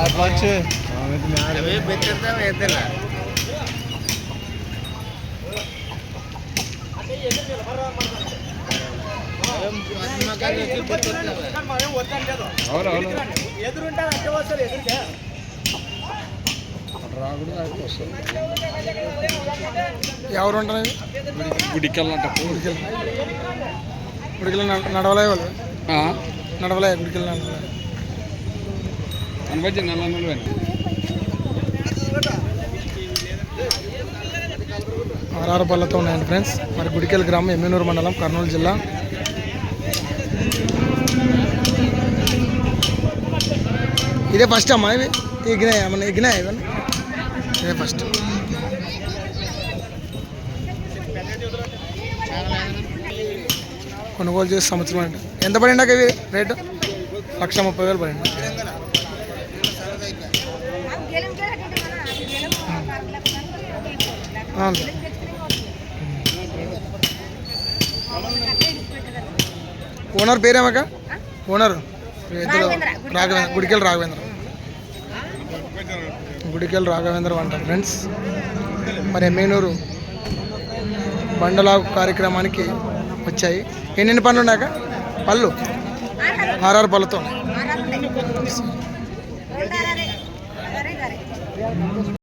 पाचशे ఎదురుంటే అంటే వస్తారు ఎదురుంటే రాగుడు దానికి వస్తుంది ఎవరు ఉంటారు గుడికెళ్ళంట గుడికెళ్ళి గుడికెళ్ళి నడవలే వాళ్ళు నడవలే గుడికెళ్ళి నడవలే అనుభవం నల్ల నెలలు ఆర్ఆర్ పళ్ళతో ఉన్నాయండి ఫ్రెండ్స్. మరి గుడికెల్ గ్రామం ఎమ్మెనూరు మండలం కర్నూలు జిల్లా. ఇదే ఫస్ట్ అమ్మా ఇవి? ఇగ్నాయ్ ఏమన్నా ఇగ్నాయ్ ఇవన్నీ? ఇదే ఫస్ట్ కొనుగోలు చేసి సంవత్సరం అండి. ఎంత పడిందాక ఇవి? రేటు? లక్ష ముప్పై వేలు పడింది. ఓనర్ పేరేమక్క? ఓనర్. ఇద్దరు రాఘవేంద్ర గుడికెళ్ళి రాఘవేంద్ర. గుడికెళ్ళి రాఘవేంద్ర. అంటారు ఫ్రెండ్స్. మరి ఎమ్మెనూరు బండలాగు కార్యక్రమానికి వచ్చాయి. ఎన్నెన్ని పనులు ఉన్నాక పళ్ళు? ఆర్ఆర్ పళ్ళతో ఉన్నాయి.